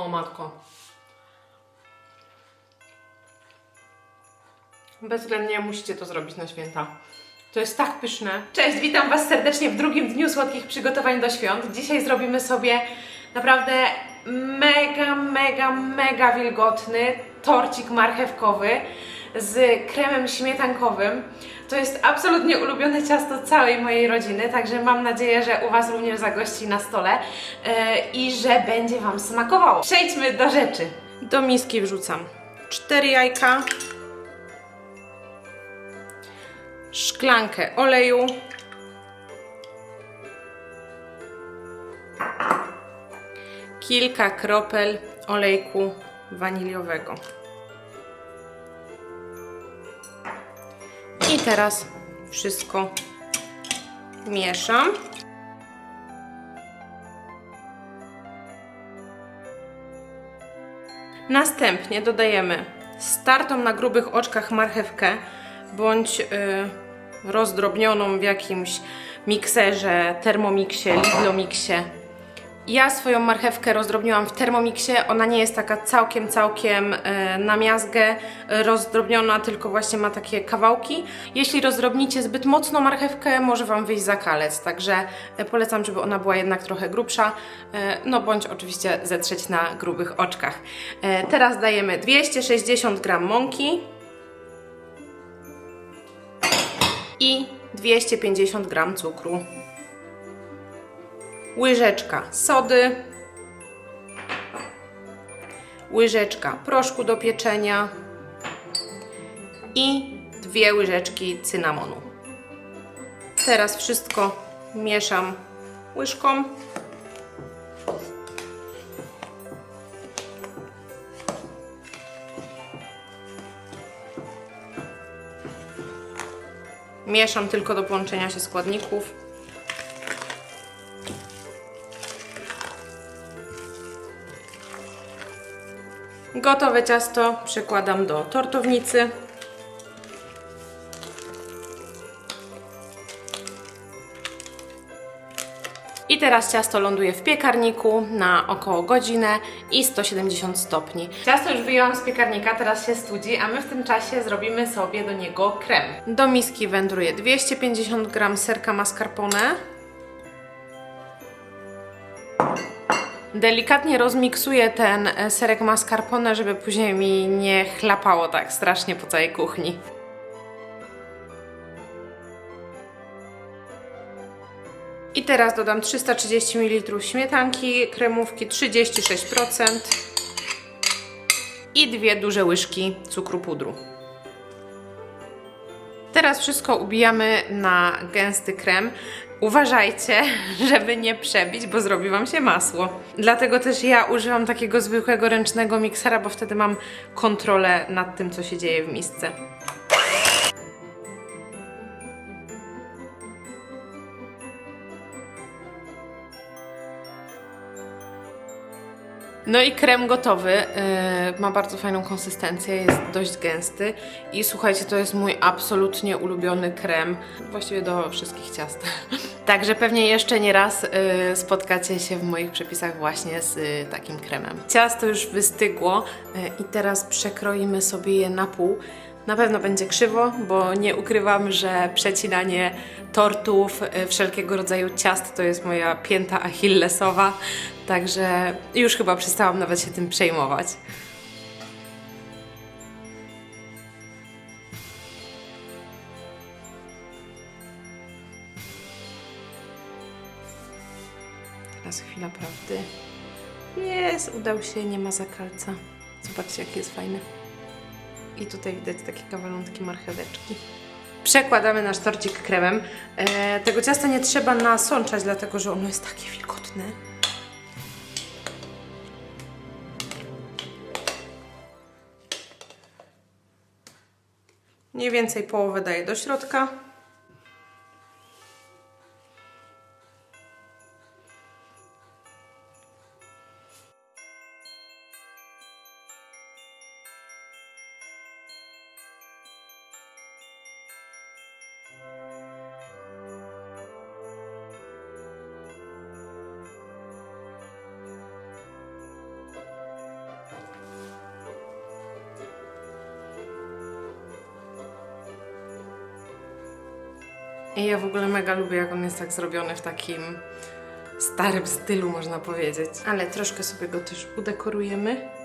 O matko. Bezwzględnie musicie to zrobić na święta. To jest tak pyszne. Cześć, witam Was serdecznie w drugim dniu słodkich przygotowań do świąt. Dzisiaj zrobimy sobie naprawdę mega, mega, mega wilgotny torcik marchewkowy z kremem śmietankowym. To jest absolutnie ulubione ciasto całej mojej rodziny, także mam nadzieję, że u Was również zagości na stole e, i że będzie Wam smakowało. Przejdźmy do rzeczy. Do miski wrzucam cztery jajka, szklankę oleju, kilka kropel olejku waniliowego. I teraz wszystko mieszam. Następnie dodajemy startą na grubych oczkach marchewkę bądź y, rozdrobnioną w jakimś mikserze, termomiksie, lidlomiksie. Ja swoją marchewkę rozdrobniłam w termomiksie. Ona nie jest taka całkiem, całkiem e, na miazgę e, rozdrobniona, tylko właśnie ma takie kawałki. Jeśli rozdrobnicie zbyt mocno marchewkę, może Wam wyjść za kalec, także e, polecam, żeby ona była jednak trochę grubsza, no bądź oczywiście zetrzeć na grubych oczkach. Teraz dajemy 260 g mąki i 250 g cukru łyżeczka sody, łyżeczka proszku do pieczenia i dwie łyżeczki cynamonu. Teraz wszystko mieszam łyżką. Mieszam tylko do połączenia się składników. Gotowe ciasto przekładam do tortownicy. I teraz ciasto ląduje w piekarniku na około godzinę i 170 stopni. Ciasto już wyjęłam z piekarnika, teraz się studzi, a my w tym czasie zrobimy sobie do niego krem. Do miski wędruje 250 g serka mascarpone, Delikatnie rozmiksuję ten e, serek mascarpone, żeby później mi nie chlapało tak strasznie po całej kuchni. I teraz dodam 330 ml śmietanki, kremówki 36% i dwie duże łyżki cukru pudru. Teraz wszystko ubijamy na gęsty krem. Uważajcie, żeby nie przebić, bo zrobi Wam się masło. Dlatego też ja używam takiego zwykłego ręcznego miksera, bo wtedy mam kontrolę nad tym, co się dzieje w misce. No i krem gotowy. Yy, ma bardzo fajną konsystencję, jest dość gęsty. I słuchajcie, to jest mój absolutnie ulubiony krem. Właściwie do wszystkich ciast. Także pewnie jeszcze nie raz yy, spotkacie się w moich przepisach właśnie z yy, takim kremem. Ciasto już wystygło i teraz przekroimy sobie je na pół. Na pewno będzie krzywo, bo nie ukrywam, że przecinanie tortów, y, wszelkiego rodzaju ciast to jest moja pięta achillesowa, także już chyba przestałam nawet się tym przejmować. Teraz chwila prawdy. Jest, udał się, nie ma zakalca. Zobaczcie, jaki jest fajny. I tutaj widać takie kawalątki marcheweczki. Przekładamy nasz torcik kremem. E, tego ciasta nie trzeba nasączać, dlatego że ono jest takie wilgotne. Mniej więcej połowę daję do środka. I ja w ogóle mega lubię, jak on jest tak zrobiony w takim starym stylu, można powiedzieć. Ale troszkę sobie go też udekorujemy.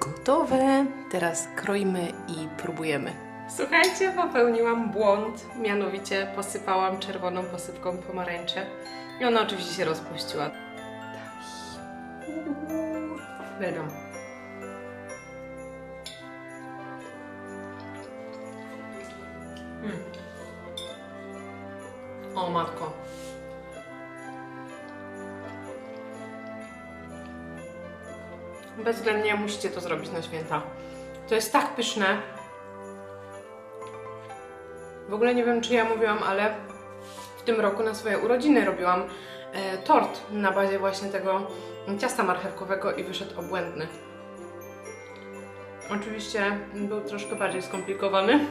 Gotowe. Teraz kroimy i próbujemy. Słuchajcie, popełniłam błąd. Mianowicie posypałam czerwoną posypką pomarańcze. I ona oczywiście się rozpuściła. Uwielbiam. Mm. O matko. Bezwzględnie musicie to zrobić na święta. To jest tak pyszne. W ogóle nie wiem, czy ja mówiłam, ale w tym roku na swoje urodziny robiłam e, tort na bazie właśnie tego ciasta marchewkowego i wyszedł obłędny. Oczywiście był troszkę bardziej skomplikowany.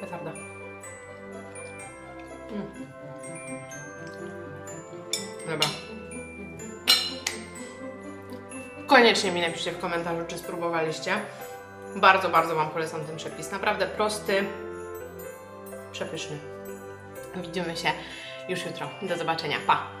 Petarda. Mm. Dobra. Koniecznie mi napiszcie w komentarzu, czy spróbowaliście. Bardzo, bardzo Wam polecam ten przepis. Naprawdę prosty, przepyszny. Widzimy się już jutro. Do zobaczenia. Pa!